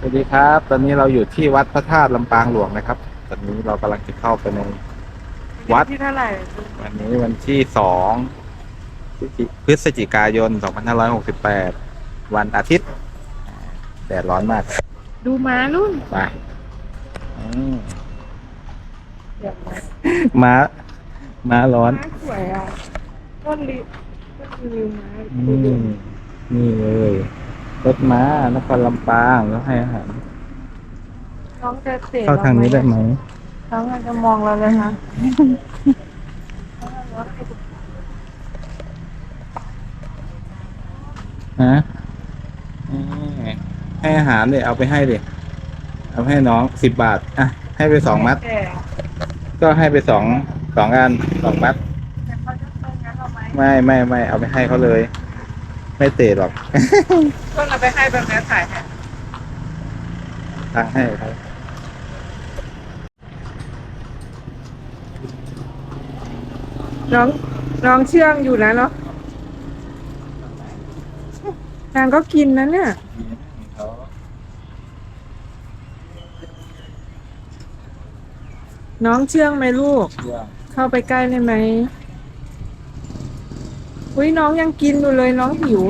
สวัสดีครับ ตอนนี้เราอยู่ที่วัดพระธาตุลำปางหลวงนะครับ ตอนนี้เรากำลังจะเข้าไปในวัดที่เท่าไหร่วันนี้วันที่สองพฤศจิกายน 2568 วันอาทิตย์ แดดร้อนมาก ดูม้ารุ่นไปอืมเดี๋ยวม้าม้า ม้าร้อนม้าสวยอะต้นลิต้นลิวม้าอืมนี่เลย รถม้านครลำปางแล้วให้อาหารน้องจะเตะเข้าทางนี้ได้ไหมน้องอาจจะมองเราเลยนะฮะอืมให้อาหารเลยเอาไปให้เลยเอาไปให้น้องสิบบาท อะ ให้ไปสองมัดแต่ก็ให้ไปสองสองอันสองมัดแต่เขาจะเติมงั้นเราไหมไม่ไม่ไม่เอาไปให้เขาเลย ไม่เตะหรอกก็เรา ไปให้แบบนี้ถ่ายให้ตังค์ให้เขาน้องน้องเชื่องอยู่นะเนาะนางก็กินนะเนี่ยเขาน้องเชื่องไหมลูกเชื่องเข้าไปใกล้ได้ไหมอุ้ยน้องยังกินอยู่เลยน้องหิว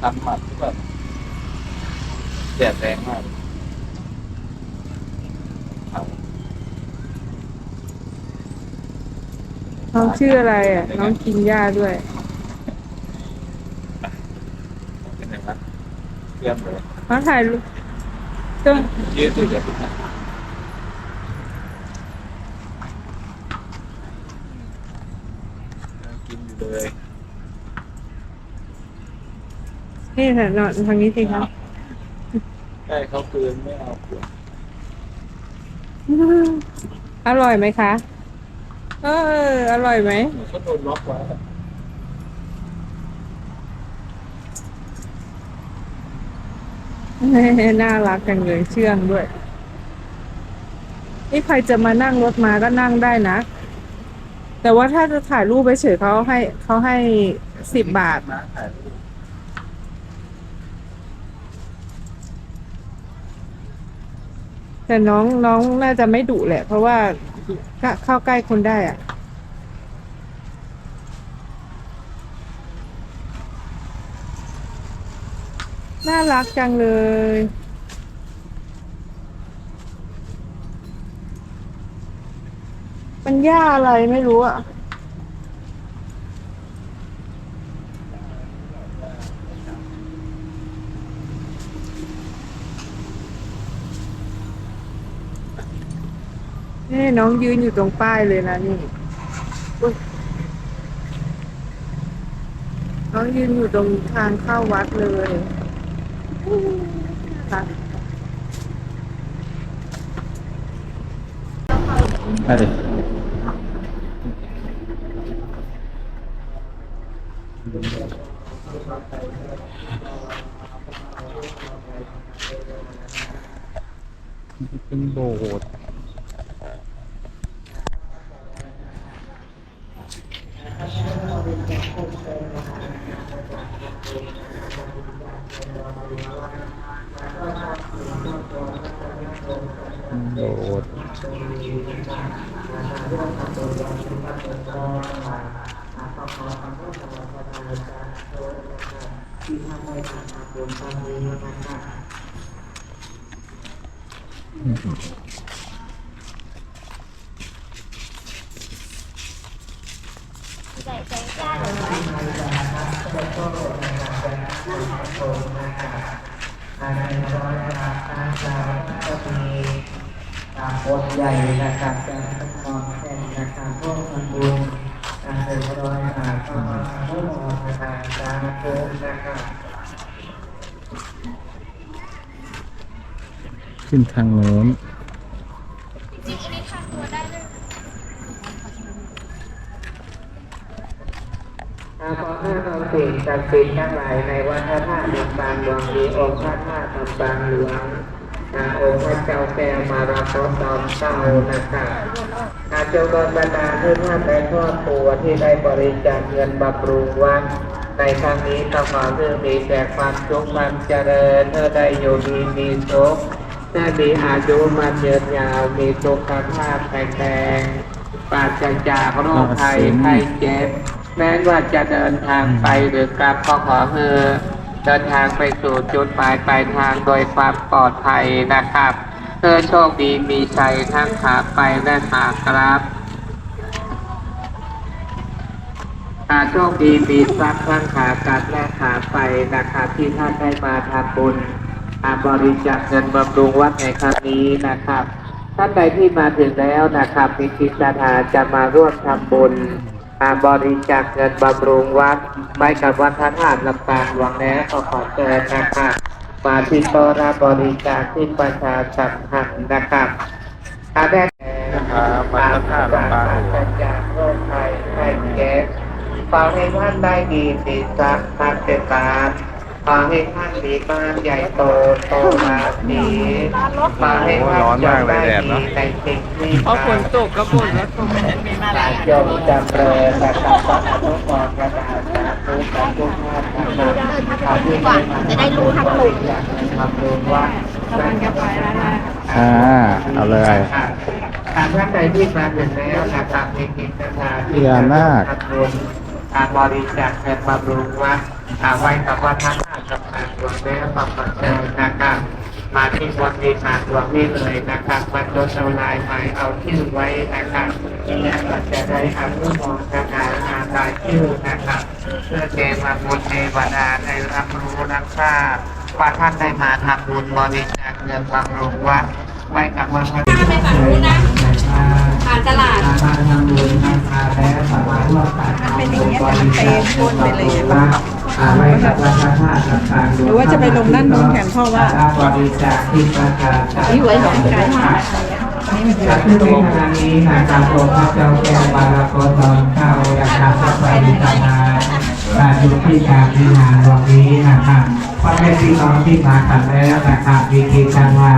ทำหมัดที่แบบแดดแรงมากเอาน้องชื่ออะไรอะ น้องกินหญ้าด้วยเป็นไงครับเยี่ยมเลยน้องถ่ายรูปก็ยืดอยู่เดี๋ยวกินอยู่เลย นี่ค่ะนอนทางนี้สิคะได้เขาคืนไม่เอาคืนอร่อยไหมคะ เออ อร่อยไหมเหมือนเขาโดนล็อกไว้น่ารักจังเลยเชื่องด้วย นี่ใครจะมานั่งรถมาก็นั่งได้นะ แต่ว่าถ้าจะถ่ายรูปไปเฉยเขาให้เขาให้สิบบาทนะถ่ายรูป แต่น้องน้องน่าจะไม่ดุแหละ เพราะว่าเข้าใกล้คนได้อะน่ารักจังเลย มันหญ้าอะไรไม่รู้อะ นี่น้องยืนอยู่ตรงป้ายเลยนะนี่อุ๊ยน้องยืนอยู่ตรงทางเข้าวัดเลยอืมน่ารักไปดิเป็นโบสถ์โบสถ์ บ ขึ้นทางโน้นอาขอให้เราสิ่งศักดิ์สิทธิ์ทั้งหลายในวัดพระธาตุลำปางดวงดีองค์พระธาตุลำปางหลวงอาองค์พระเจ้าแก้วมาราคตอมเศร้านะครับอาจงโดนบันดาลให้ท่านในครอบครัวที่ได้บริจาคเงินบำรุงวัดในครั้งนี้ก็ขอเรื่องมีแต่ความสุขความเจริญเธอได้อยู่ดีมีสุข เธอมีอายุมันยืนยาวมีสุขภาพแข็งแรงปราศจากโรคภัยไข้เจ็บ แม้ว่าจะเดินทางไปหรือกลับก็ขอเธอเดินทางไปสู่จุดหมายปลายทางโดยความปลอดภัยนะครับเธอโชคดีมีชัยทั้งขาไปและขากลับอาโชคดีมีทรัพย์ทั้งขากลับและขาไปนะครับที่ท่านได้มาทำบุญ อาบริจาคเงินบำรุงวัดในครั้งนี้นะครับ ท่านใดที่มาถึงแล้วนะครับมีจิตศรัทธาจะมาร่วมทำบุญอาบริจาคเงินบำรุงวัดไปกับวัดพระธาตุลำปางหลวงแล้วก็ขอเชิญนะครับมาที่โตรับบริจาคที่ประชาสัมพันธ์นะครับอาได้นะครับวัดพระธาตุลำปางหลวงจากโรคภัยไข้เจ็บขอให้ท่านได้ดีมีทรัพย์ทักษะ ขอให้ท่านมีบ้านใหญ่โตโตมาสีขอให้ท่านร้อนมากเลยแดดเนอะในสิ่งที่พอฝนตกก็ฝนลดลงจงจำเริญและตัดสัทุกข์กระดาษสาธุสาธุมากนะครับจะได้รู้ทันหลุมทำรู้ว่ากำลังจะไปแล้วนะอ่าเอาเลยหากท่านใดที่มาถึงแล้วนะครับมีกิจกรรมพญานาคทำบุญการบริจาคเงินบำรุงวัดไว้กับวัดท่านาคกับการรวมแล้วปรับปัจจัยนะครับมาที่วัดดีมาดวงนี้เลยนะครับมาจดเอาลายหมายเอาชื่อไว้นะครับและก็จะได้อนุโมทนาอ่านรายชื่อนะครับเพื่อเทวบุญเทวดาได้รับรู้รับทราบว่าท่านได้มาทำบุญบริจาคเงินบำรุงวัดไว้กับวัดพระไปฝั่งนู้นนะผ่านตลาดการทำบุญทำทานและสามารถร่วมกันทำบุญบริจาคเงินบำรุงวัดอาไว้กับวัดพระธาตุต่างๆ หรือว่าจะไปลงด้านโน้นแทนพ่อว่าบริจาคที่ระชาอีไว้หนองไก่จากที่ในขณะนี้นะครับองค์พระเจ้าแก้วบารโกตอนเข้านะครับพระปฏิปทาการอยู่ที่การพิหารณาวันนี้นะครับพ่อแม่พี่น้องที่มากันแล้วนะครับมีกิจกรรมา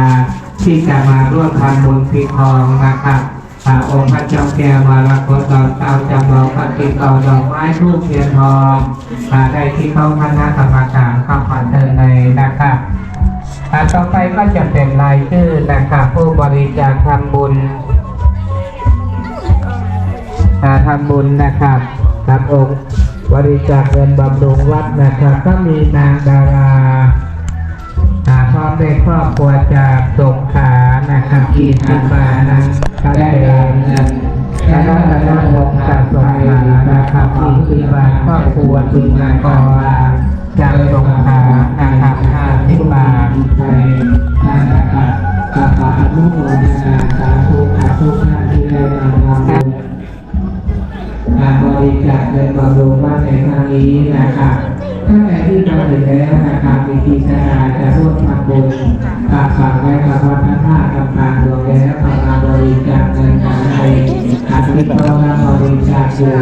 ที่จะมาร่วมทำบุญพิทองนะครับ พระองค์พระจ้าแก้วบารโกตอนเข้าจำลองปฏิต่อดอกไม้ทูบเทียนทองมาได้ที่เข้าคณะกรรมการเข้าผ่านเดินในนะครับอาต่อไปก็จะเป็นรายชื่อนะครับผู้บริจาคทำบุญอาทำบุญนะครับครับองค์บริจาคเงินบำรุงวัดนะครับ ก็มีนางดาราอาพร้อมด้วยครอบครัวจากสงขานะครับกีสิบานะ ก็ได้เงินคณะคณะวงศ์จากสงขลานะครับกีสิบาครอบครัวจินากรจากสงขลานะครับห้าสิบบาทในะครับกับขออนุโมทนาสาธุสาธุท่านที่ได้มาทำบุญการบริจาคเงินบำรุงวัดในครั้งนี้นะครับ ถ้าใครที่มาถึงแล้วนะครับมีกิจการจะร่วมทำบุญฝากฝากไว้กับวัดพระธาตุกำปางดวงแล้วทำการบริจาคเงินมาให้อาทิตย์โตรับบริจาคอยู่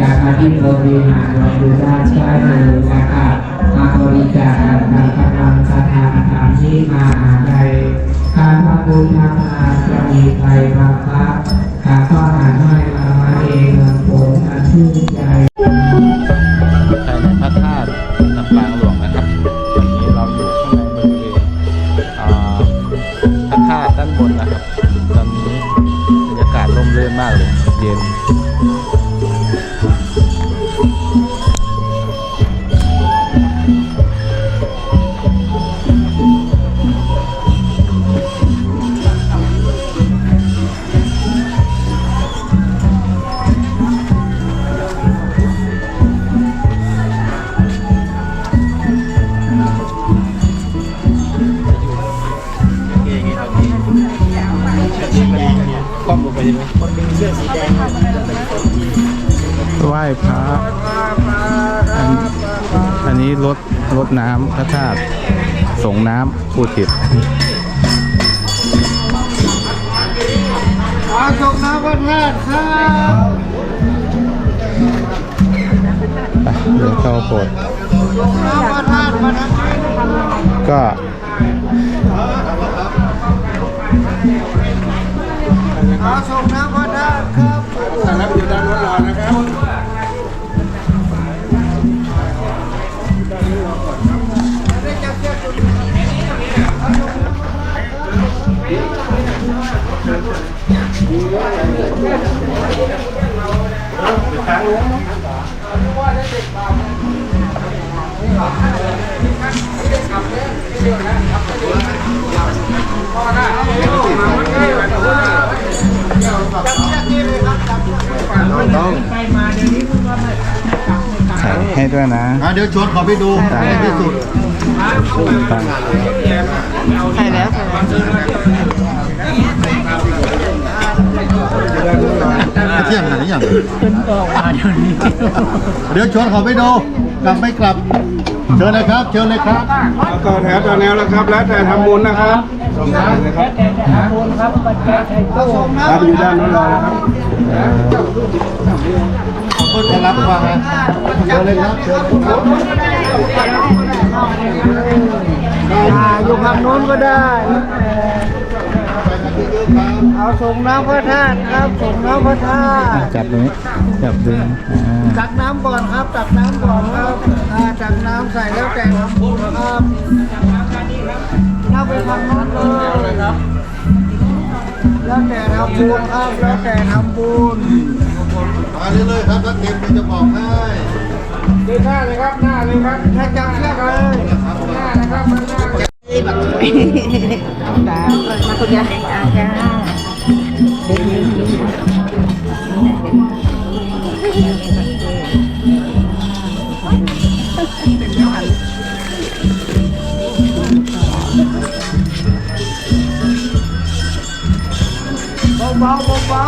จากอาทิตย์โตบริหารเราดูด้านซ้ายมือนะครับมาบริจาคการกำลังศรัทธาตามที่มาหาใดการทำบุญทำทานจะมีใครบางคับหากก็หาไม่มาเองผลอันชื่นใจ เรถน้ำพระธาตุส่งน้ำผู้ติดอาชมน้ำวัดธาตุครับไปเดินเข้าโบสถ์น้ำวัดธาตุก็อาชมน้ำวัดธาตุครับสารบอยู่ด้านนู้นรอนะครับ ต้องถ่ายให้ด้วยนะเดี๋ยวชวนขอไปดูให้ที่สุดตั้ใช่แล้ว เที่ยงไหนอย่างเดี๋ยวชวนเขาไปดูกลับไม่กลับเชิญเลยครับ เชิญเลยครับต่อแถวต่อแนวแล้วครับ แล้วแต่ทำบุญนะครับครับอยู่ด้านโนู้นรอนะครับคนจะรับฟังนะเชิญเลยครับเชิญครับอยู่ฝั่งโน้นก็ได้ เอาส่งน้ำพระธาตุครับส่งน้ำพระธาตุจับตรงนี้จับดึงอ่าตักน้ำก่อนครับตักน้ำก่อนครับอ่าตักน้ำใส่แล้วแต่ทำบุญครับน้ำไปทำน้ำเลยครับ แล้วแต่ทำบุญครับแล้วแต่ทำบุญมาเรื่อยๆครับแล้วเต็มจะบอกให้ดูหน้าเลยครับหน้าเลยครับถ้าจับเชือกเลยหน้านะครับหน้า เลยมาคุณยายอาจ้าเบาๆเบา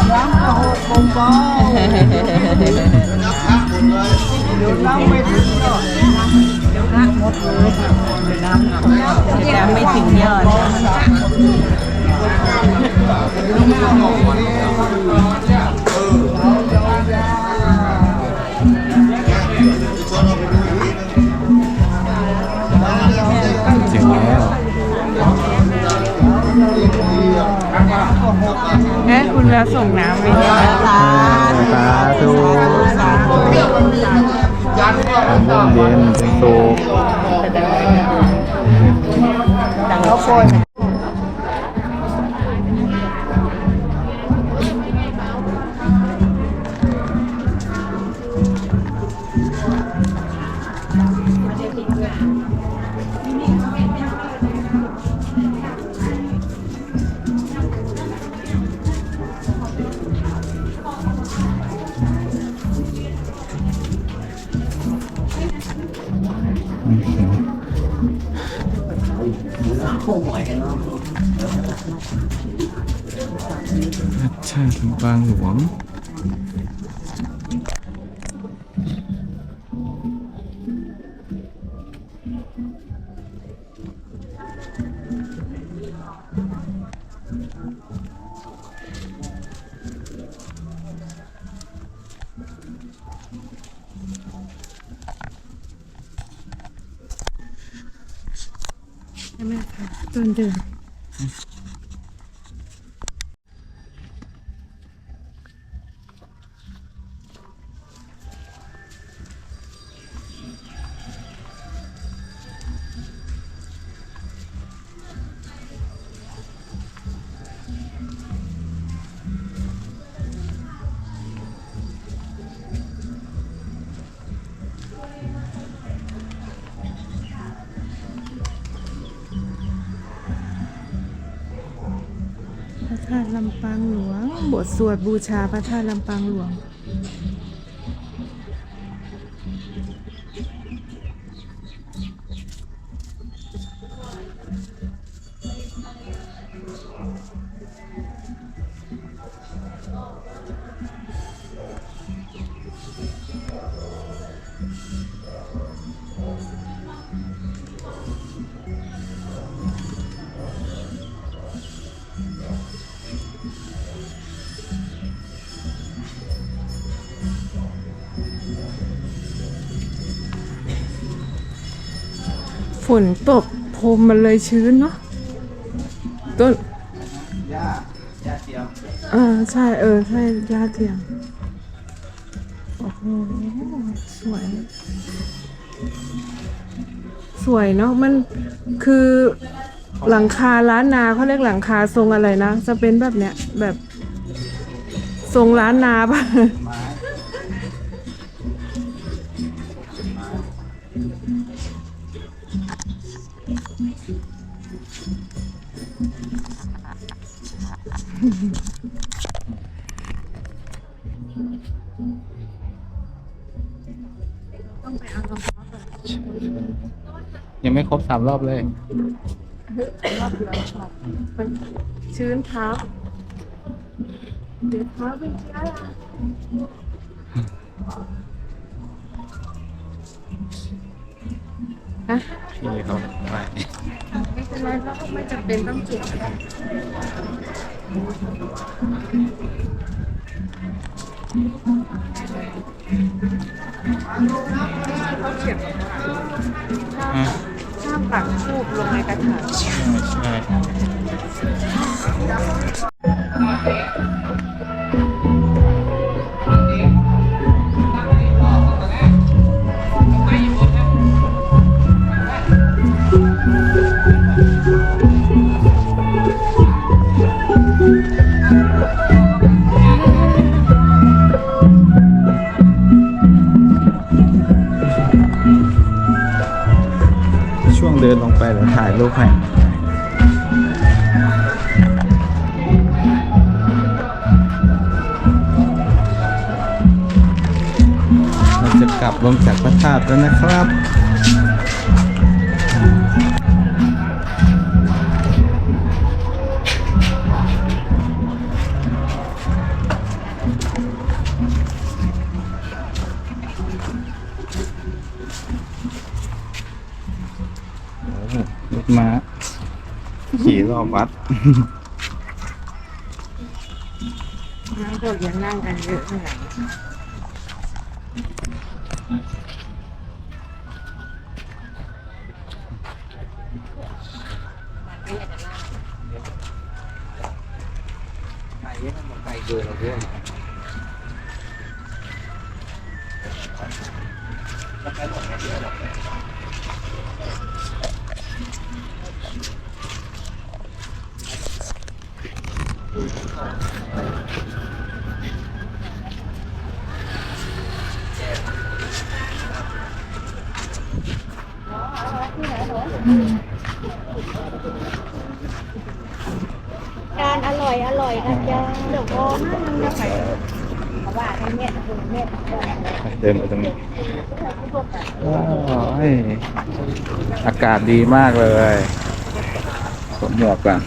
ๆน้ำกระหกเบาๆเดี๋ยวน้ำไม่ถึงหรอก จะไม่ถึงยอดถึง คุณแล้วส่งน้ำไปเนี่ยสาธุความร่มเย็นเป็นสุขเขาโปร ยใช่ถึง ลำปางหลวง บทสวดบูชาพระธาตุลำปางหลวง ฝนตกพรมมันเลยชื้นเนาะต้นเออใช่เออใช่ยาเทียมโอ้โหสวย สวยเนาะมันคือหลังคาล้านนาเขาเรียกหลังคาทรงอะไรนะ จะเป็นแบบเนี้ยแบบ ทรงล้านนาปะ ต้องไปเอารองเท้าก่อนยังไม่ครบสามรอบเลย รอบเดียวชอบมันชื้นเท้าเดี๋ยวเท้าเป็นเชื้อราฮะ พี่เขาไป ไม่เป็นไรเราก็ไม่จำเป็นต้องจุดเขาเขียนว่าอะห้ามปักทูบลงในกระถาง ใช่ใช่ช่ เดินลงไปเดี๋ยวถ่ายรูปให้เราจะกลับลงจากพระธาตุแล้วนะครับ ม้าขี่รอบวัด น้ำก็ยังนั่งกันเยอะเท่าไห การอร่อยอร่อยนะจ๊ะเดี๋ยวก็นั่งจะไปเพราะว่าไอ้เนี่ยคือเนี่ยเดินไปตรงนี้ว้าวเฮ้ยอากาศดีมากเลยสวมหมวกก่อน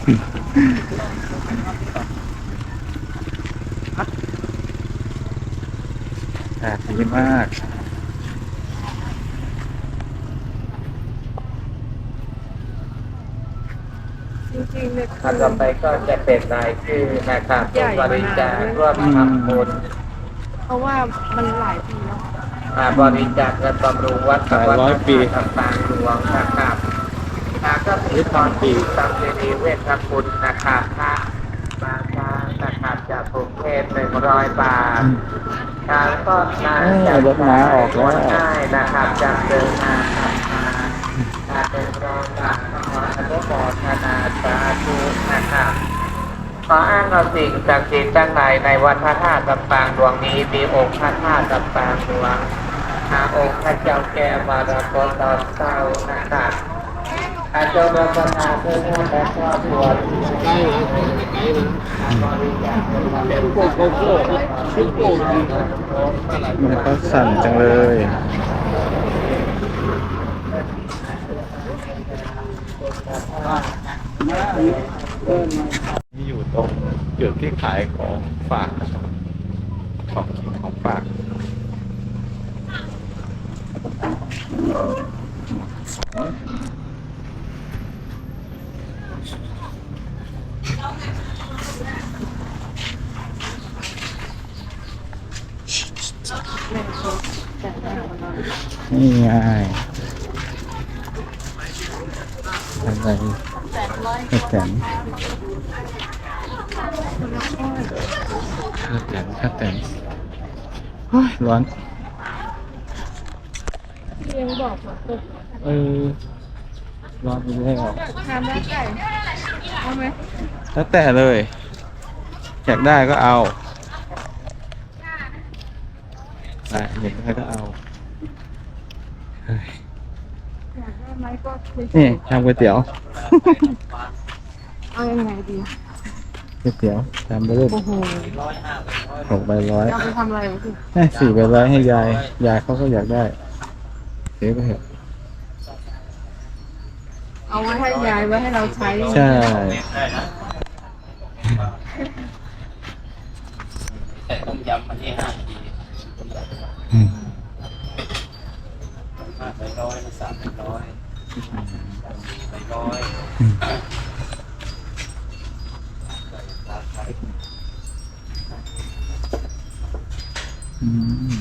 อากาศดีมาก จ ริงๆเนี่ยอันต่อไปก็จะเป็นรายชื่อนะครับผู้บริจาคร่วมทำบุญเพราะว่ามันหลายปีแล้วมาบริจาคเงินบำรุงวัดหลายร้อยปี ต่างๆหลวงนะครับแล้วก็มีตอนที่สัมเนีเวชคุณนะครับพระบางครั้งนะครับจากกรุงเทพหนึ่งร้อยบาทการก็นานจะรถม้าออกแล้วได้นะครับจากเดินทาขับมาการเป็นรองกับขออนุโมทนา สาธุนะขออ้างเอาสิ่งศักดิ์สิทธิ์ทั้งหลายในวัดพระธาตุลำปางดวงนี้มีองค์พระธาตุลำปางดวงอาองค์พระเจ้าแก้วมารกตตอนเศร้านะครับอาจารย์ปรัตนเพื่อนและครอบครัวที่ใกล้นะใกล้นะบริจาคเป็นโกโก้โก้ชิโก้มันก็สั่นจังเลยอ่า นี่อยู่ตรงจุดที่ขายของฝากของกินของฝากนี่ไงอะไร แตนข้าแตนข้าแตนโอ้ยร้อนเรียงบอกว่าตกเออร้อนไปแล้วทานได้ไก่เอาไหมแล้วแต่เลย อยากได้ก็เอาได้อยากได้ก็เอาเฮ้ย นี่ทำก๋วยเตี๋ยวเอายังไงดีก๋วยเตี๋ยวทำไปรูปโอ้โหหกใบร้อยจะเอาไปทำอะไรวะพี่เอ้ยสี่ใบร้อยให้ยาย ยายเขาก็อยากได้เดี๋ยวไปเถอะเอาไว้ให้ยายไว้ให้เราใช้ใช่อืม อืม